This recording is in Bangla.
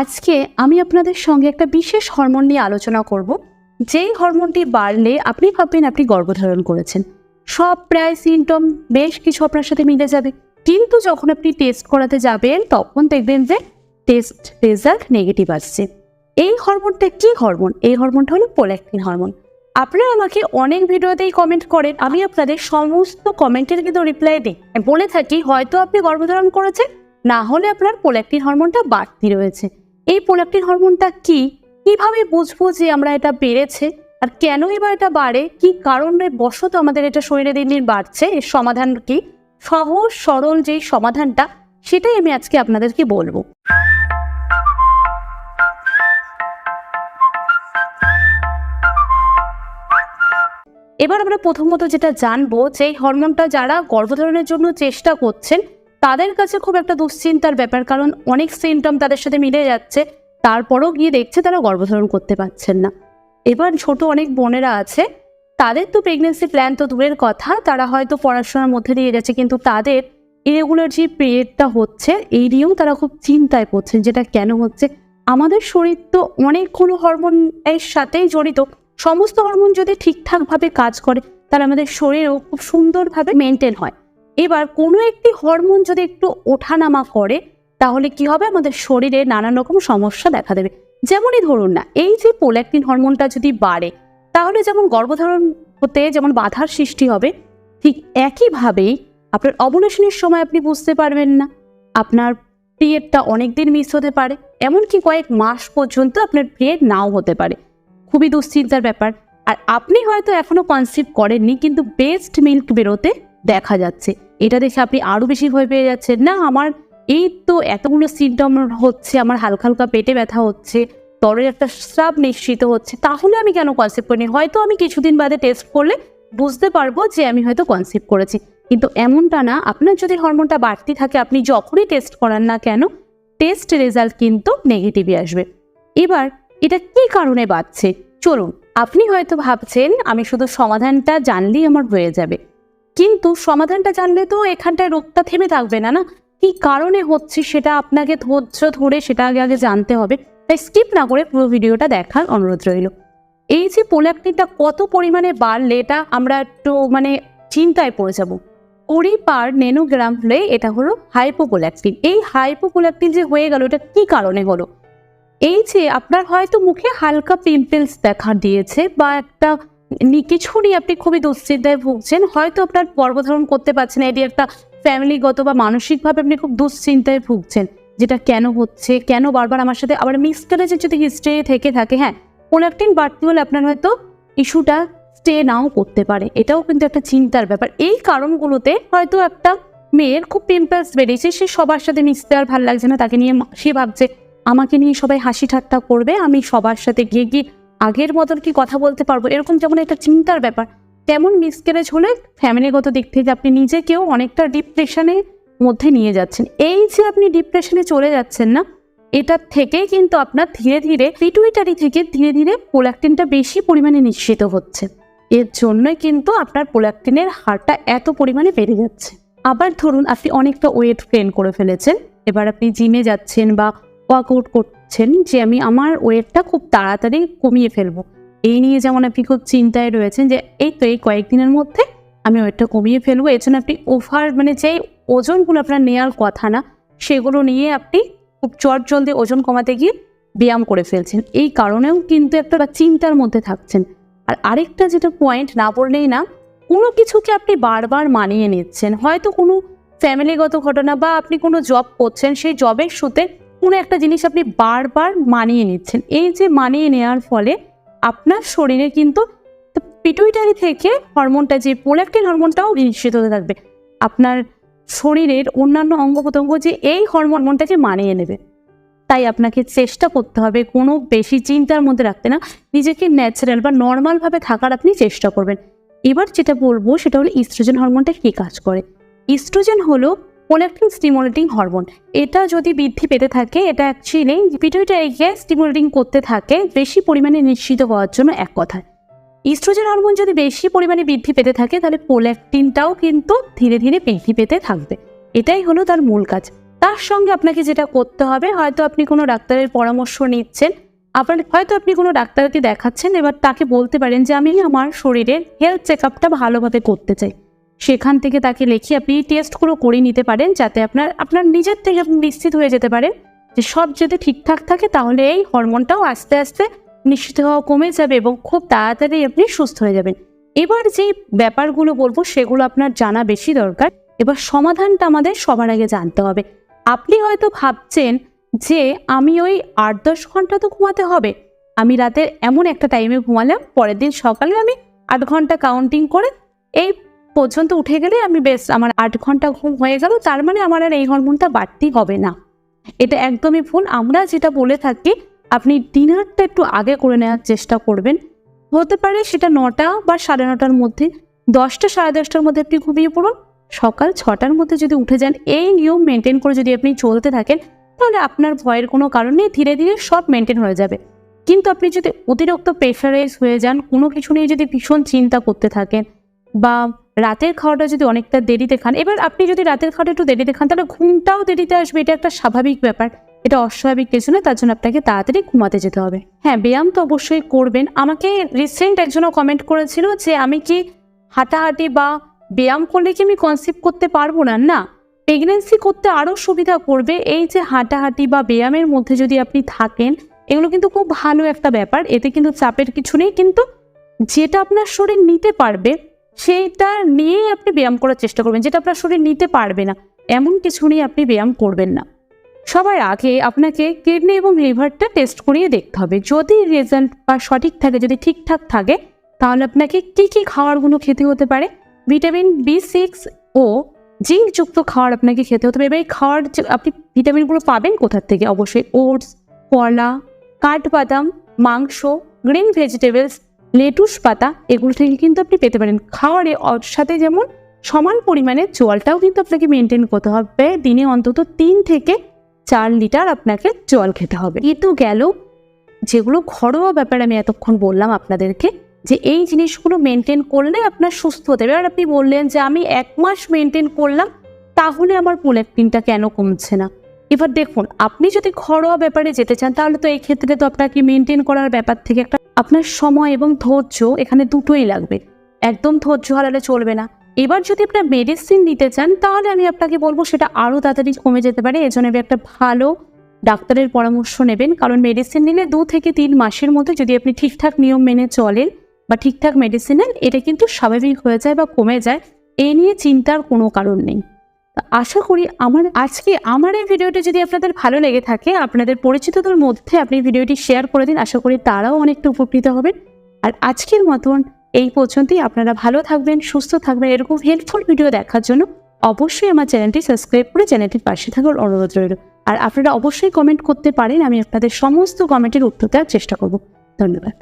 আজকে আমি আপনাদের সঙ্গে একটা বিশেষ হরমোন নিয়ে আলোচনা করব। যেই হরমোনটি বাড়লে আপনি ভাববেন আপনি গর্ভধারণ করেছেন। সব প্রায় সিমটম বেশ কিছু আপনার সাথে মিলে যাবে। কিন্তু যখন আপনি টেস্ট করাতে যাবেন, তখন দেখবেন যে টেস্ট রেজাল্ট নেগেটিভ আসছে। এই হরমোনটা কি হরমোন এই হরমোনটা হলো পোল্যাক্টিন হরমোন আপনারা আমাকে অনেক ভিডিওতেই কমেন্ট করেন। আমি আপনাদের সমস্ত কমেন্টের কিন্তু রিপ্লাই দিই। বলে থাকি, হয়তো আপনি গর্ভধারণ করেছেন, না হলে আপনার পোল্যাক্টিন হরমোনটা বাড়তি রয়েছে। এই পোল্যাক্টিন হরমোনটা কি? কীভাবে বুঝব যে আমরা এটা বেড়েছে? আর কেনই বা এটা বাড়ে? কি কারণে বশত আমাদের এটা শরীরে দিন দিন বাড়ছে? এর সমাধান কি? সহজ, সরল যেই সমাধানটা, সেটাই আমি আজকে আপনাদেরকে বলব। এবার আমরা প্রথমত যেটা জানব, যে হরমোনটা যারা গর্ভধারণের জন্য চেষ্টা করছেন তাদের কাছে খুব একটা দুশ্চিন্তার ব্যাপার, কারণ অনেক সিমটম তাদের সাথে মিলে যাচ্ছে। তারপরও গিয়ে দেখছে তারা গর্ভধারণ করতে পারছেন না। এবার ছোট অনেক বোনেরা আছে, তাদের তো প্রেগনেন্সি প্ল্যান তো দূরের কথা, তারা হয়তো পড়াশোনার মধ্যে দিয়ে যাচ্ছে কিন্তু তাদের ইরেগুলার যে পিরিয়ডটা হচ্ছে, এই নিয়েও তারা খুব চিন্তায় পড়ছেন, যেটা কেন হচ্ছে? আমাদের শরীর তো অনেকগুলো হরমোনের সাথেই জড়িত। সমস্ত হরমোন যদি ঠিকঠাকভাবে কাজ করে, তাহলে আমাদের শরীরও খুব সুন্দরভাবে মেনটেন হয়। এবার কোনো একটি হরমোন যদি একটু ওঠানামা করে, তাহলে কি হবে? আমাদের শরীরে নানান রকম সমস্যা দেখা দেবে। যেমনই ধরুন না, এই যে পোল্যাক্টিন হরমোনটা যদি বাড়ে, তাহলে যেমন গর্ভধারণ হতে যেমন বাধার সৃষ্টি হবে, ঠিক একইভাবেই আপনার অবলেশনের সময় আপনি বুঝতে পারবেন না। আপনার পিরিয়ডটা অনেক দিন মিস হতে পারে, এমনকি কয়েক মাস পর্যন্ত আপনার পিরিয়ড নাও হতে পারে। খুবই দুশ্চিন্তার ব্যাপার। আর আপনি হয়তো এখনও কনসিভ করেননি, কিন্তু বেস্ট মিল্ক বেরোতে দেখা যাচ্ছে। এটা দেখে আপনি আরও বেশি ভয় পেয়ে যাচ্ছেন, না, আমার এই তো এতগুলো সিমটম হচ্ছে, আমার হালকা হালকা পেটে ব্যথা হচ্ছে তরের একটা স্রাব নিশ্চিত হচ্ছে, তাহলে আমি কেন কনসেপ্ট করিনি হয়তো আমি কিছুদিন বাদে টেস্ট করলে বুঝতে পারব যে আমি হয়তো কনসেপ্ট করেছি। কিন্তু এমনটা না, আপনার যদি হরমোনটা বাড়তি থাকে, আপনি যখনই টেস্ট করান না কেন টেস্ট রেজাল্ট কিন্তু নেগেটিভই আসবে। এবার এটা কি কারণে বাড়ছে? চলুন, আপনি হয়তো ভাবছেন, আমি শুধু সমাধানটা জানলেই আমার হয়ে যাবে। কিন্তু সমাধানটা জানলে তো এখানটায় রোগটা থেমে থাকবে না না? কি কারণে হচ্ছে সেটা আপনাকে ধৈর্য ধরে সেটা আগে আগে জানতে হবে। তাই স্কিপ না করে পুরো ভিডিওটা দেখার অনুরোধ রইল। এই যে পোল্যাক্টিনটা কত পরিমাণে বাড়লে এটা আমরা একটু মানে চিন্তায় পড়ে যাব। কুড়ি পার নেনোগ্রাম হলে এটা হলো হাইপোপোল্যাক্টিন এই হাইপোপোল্যাক্টিন যে হয়ে গেল, এটা কি কারণে হলো? এই যে আপনার হয়তো মুখে হালকা পিম্পলস দেখা দিয়েছে বা একটা কিছু নিয়ে আপনি খুবই দুশ্চিন্তায় ভুগছেন, হয়তো আপনার গর্ভধারণ করতে পারছেন এটি একটা ফ্যামিলিগত বা মানসিকভাবে আপনি খুব দুশ্চিন্তায় ভুগছেন, যেটা কেন হচ্ছে, কেন বারবার আমার সাথে আবার মিসক্যারেজের যদি হিস্ট্রি থেকে থাকে হ্যাঁ কোলাকটিন বাড়তি হলে আপনার হয়তো ইস্যুটা স্টে নাও করতে পারে, এটাও কিন্তু একটা চিন্তার ব্যাপার, এই কারণগুলোতে হয়তো একটা মেয়ের খুব পিম্পলস বেরিয়েছে সে সবার সাথে মিশতে আর ভালো লাগছে না, তাকে নিয়ে সে ভাবছে, আমাকে নিয়ে সবাই হাসি ঠাট্টা করবে, আমি সবার সাথে গিয়ে গিয়ে আগের মতন কি কথা বলতে পারব? এরকম যেমন একটা চিন্তার ব্যাপার। তেমন মিসক্যারেজ হলে ফ্যামিলিগত দিক থেকে আপনি নিজেকেও অনেকটা ডিপ্রেশনের মধ্যে নিয়ে যাচ্ছেন। এই যে আপনি ডিপ্রেশনে চলে যাচ্ছেন না এটা থেকে কিন্তু আপনার ধীরে ধীরে পিটুইটারি থেকে ধীরে ধীরে পোল্যাক্টিনটা বেশি পরিমাণে নিশ্চিত হচ্ছে। এর জন্যই কিন্তু আপনার পোল্যাক্টিনের হারটা এত পরিমাণে বেড়ে যাচ্ছে। আবার ধরুন, আপনি অনেকটা ওয়েট গেইন করে ফেলেছেন। এবার আপনি জিমে যাচ্ছেন বা ওয়ার্কআউট করছেন যে আমি আমার ওয়েটটা খুব তাড়াতাড়ি কমিয়ে ফেলব। এই নিয়ে যেমন আপনি খুব চিন্তায় রয়েছেন যে, এই তো এই কয়েকদিনের মধ্যে আমি ওয়েটটা কমিয়ে ফেলব। জন্য আপনি ওভার মানে যে ওজনগুলো আপনার নেওয়ার কথা না, সেগুলো নিয়ে আপনি খুব চট জলদি ওজন কমাতে গিয়ে ব্যায়াম করে ফেলছেন। এই কারণেও কিন্তু একটা চিন্তার মধ্যে থাকছেন। আর আরেকটা যেটা পয়েন্ট না বললেই না, কোনো কিছুকে আপনি বারবার মানিয়ে নিচ্ছেন। হয়তো কোনো ফ্যামিলিগত ঘটনা বা আপনি কোনো জব করছেন, সেই জবের সুতে কোনো একটা জিনিস আপনি বারবার মানিয়ে নিচ্ছেন। এই যে মানিয়ে নেওয়ার ফলে আপনার শরীরে কিন্তু পিটুইটারি থেকে হরমোনটা যে পোল্যাক্টিন হরমোনটাও নিশ্চিত হতে থাকবে। আপনার শরীরের অন্যান্য অঙ্গ প্রত্যঙ্গ যে এই হরমোনটাকে মানিয়ে নেবে, তাই আপনাকে চেষ্টা করতে হবে কোনো বেশি চিন্তার মধ্যে রাখতে না। নিজেকে ন্যাচারাল বা নর্মালভাবে থাকার আপনি চেষ্টা করবেন। এবার যেটা বলব সেটা হলো ইস্ট্রোজেন হরমোনটা কী কাজ করে? ইস্ট্রোজেন হলো পোল্যাক্টিন স্টিমুলেটিং হরমোন এটা যদি বৃদ্ধি পেতে থাকে, এটা অ্যাকচুয়ালি পিটুইটারিকে স্টিমুলেটিং করতে থাকে, বেশি পরিমাণে নিশ্চিত হওয়ার জন্য এক কথায় ইস্ট্রোজেন হরমোন যদি বেশি পরিমাণে বৃদ্ধি পেতে থাকে, তাহলে পোল্যাক্টিনটাও কিন্তু ধীরে ধীরে বৃদ্ধি পেতে থাকবে। এটাই হলো তার মূল কাজ। তার সঙ্গে আপনাকে যেটা করতে হবে, হয়তো আপনি কোনো ডাক্তারের পরামর্শ নিচ্ছেন আপনার হয়তো আপনি কোনো ডাক্তারকে দেখাচ্ছেন, এবার তাকে বলতে পারেন যে, আমি আমার শরীরের হেলথ চেক আপটা ভালোভাবে করতে চাই। সেখান থেকে তাকে লিখে আপনি টেস্টগুলো করে নিতে পারেন যাতে আপনার আপনার নিজের থেকে আপনি নিশ্চিত হয়ে যেতে পারেন যে সব যদি ঠিকঠাক থাকে তাহলে এই হরমোনটাও আস্তে আস্তে নিশ্চিত হওয়া কমে যাবে এবং খুব তাড়াতাড়ি আপনি সুস্থ হয়ে যাবেন। এবার যেই ব্যাপারগুলো বলব সেগুলো আপনার জানা বেশি দরকার। এবার সমাধানটা আমাদের সবার আগে জানতে হবে। আপনি হয়তো ভাবছেন যে আমি ওই আট দশ ঘণ্টা তো ঘুমাতে হবে। আমি রাতের এমন একটা টাইমে ঘুমালাম, পরের দিন সকালে আমি আট ঘণ্টা কাউন্টিং করে এই পর্যন্ত উঠে গেলে আমি বেশ আমার আট ঘণ্টা ঘুম হয়ে গেল, তার মানে আমার আর এই হরমোনটা বাড়তি হবে না। এটা একদমই ভুল। আমরা যেটা বলে থাকি, আপনি ডিনারটা একটু আগে করে নেওয়ার চেষ্টা করবেন। হতে পারে সেটা নটা বা সাড়ে নটার মধ্যে। দশটা, সাড়ে দশটার মধ্যে আপনি ঘুমিয়ে পড়ুন। সকাল ছটার মধ্যে যদি উঠে যান, এই নিয়ম মেনটেন করে যদি আপনি চলতে থাকেন, তাহলে আপনার ভয়ের কোনো কারণ নেই, ধীরে ধীরে সব মেনটেন হয়ে যাবে। কিন্তু আপনি যদি অতিরিক্ত প্রেশারাইজ হয়ে যান, কোনো কিছু নিয়ে যদি ভীষণ চিন্তা করতে থাকেন বা রাতের খাওয়াটা যদি অনেকটা দেরিতে খান, এবার আপনি যদি রাতের খাওয়াটা একটু দেরিতে খান, তাহলে ঘুমটাও দেরিতে আসবে, এটা একটা স্বাভাবিক ব্যাপার। এটা অস্বাভাবিক কিছু না, তার জন্য আপনাকে তাড়াতাড়ি ঘুমাতে যেতে হবে। হ্যাঁ ব্যায়াম তো অবশ্যই করবেন। আমাকে রিসেন্ট একজনও কমেন্ট করেছিল যে, আমি কি হাঁটাহাঁটি বা ব্যায়াম করলে কি আমি কনসিভ করতে পারব না? না প্রেগনেন্সি করতে আরও সুবিধা করবে। এই যে হাঁটাহাঁটি বা ব্যায়ামের মধ্যে যদি আপনি থাকেন, এগুলো কিন্তু খুব ভালো একটা ব্যাপার। এতে কিন্তু চাপের কিছু নেই, কিন্তু যেটা আপনার শরীর নিতে পারবে সেইটা নিয়েই আপনি ব্যায়াম করার চেষ্টা করবেন, যেটা আপনার শরীর নিতে পারবে না। এমন কিছু নিয়ে আপনি ব্যায়াম করবেন না। সবার আগে আপনাকে কিডনি এবং লিভারটা টেস্ট করিয়ে দেখতে হবে। যদি রেজাল্ট বা সঠিক থাকে, যদি ঠিকঠাক থাকে, তাহলে আপনাকে কী কী খাবারগুলো খেতে হতে পারে? ভিটামিন বি সিক্স ও জিঙ্কযুক্ত খাবার আপনাকে খেতে হতে পারে। এবার এই খাওয়ার আপনি ভিটামিনগুলো পাবেন কোথার থেকে? অবশ্যই ওটস, কলা, কাঠবাদাম, মাংস, গ্রিন ভেজিটেবলস লেটুস পাতা, এগুলো থেকে কিন্তু আপনি পেতে পারেন। খাওয়ারে সাথে যেমন সমান পরিমাণে জলটাও কিন্তু আপনাকে মেনটেন করতে হবে। দিনে অন্তত তিন থেকে চার লিটার আপনাকে জল খেতে হবে। কিন্তু গেল। যেগুলো ঘরোয়া ব্যাপার আমি এতক্ষণ বললাম আপনাদেরকে, যে এই জিনিসগুলো মেনটেন করলে আপনার সুস্থ হতে হবে। এবার আপনি বললেন যে আমি এক মাস মেনটেন করলাম, তাহলে আমার প্রোল্যাক্টিনটা কেন কমছে না? এবার দেখুন, আপনি যদি ঘরোয়া ব্যাপারে যেতে চান, তাহলে তো এই ক্ষেত্রে তো আপনাকে মেনটেন করার ব্যাপার থেকে একটা আপনার সময় এবং ধৈর্য এখানে দুটোই লাগবে। একদম ধৈর্য হারালে চলবে না। এবার যদি আপনার মেডিসিন নিতে চান, তাহলে আমি আপনাকে বলব সেটা আরও তাড়াতাড়ি কমে যেতে পারে। এজন্য একটা ভালো ডাক্তারের পরামর্শ নেবেন। কারণ মেডিসিন নিলে দু থেকে তিন মাসের মধ্যে যদি আপনি ঠিকঠাক নিয়ম মেনে চলেন বা ঠিকঠাক মেডিসিন নেন, এটা কিন্তু স্বাভাবিক হয়ে যায় বা কমে যায়। এই নিয়ে চিন্তার কোনো কারণ নেই। আশা করি আমার, আজকে আমার এই ভিডিওটি যদি আপনাদের ভালো লেগে থাকে, আপনাদের পরিচিতদের মধ্যে আপনি ভিডিওটি শেয়ার করে দিন, আশা করি তারাও অনেকটা উপকৃত হবেন। আর আজকের মতন এই পর্যন্তই, আপনারা ভালো থাকবেন, সুস্থ থাকবেন, এরকম হেল্পফুল ভিডিও দেখার জন্য অবশ্যই আমার চ্যানেলটি সাবস্ক্রাইব করে চ্যানেলটির পাশে থাকার অনুরোধ রইল। আর আপনারা অবশ্যই কমেন্ট করতে পারেন, আমি আপনাদের সমস্ত কমেন্টের উত্তর দেওয়ার চেষ্টা করব। ধন্যবাদ।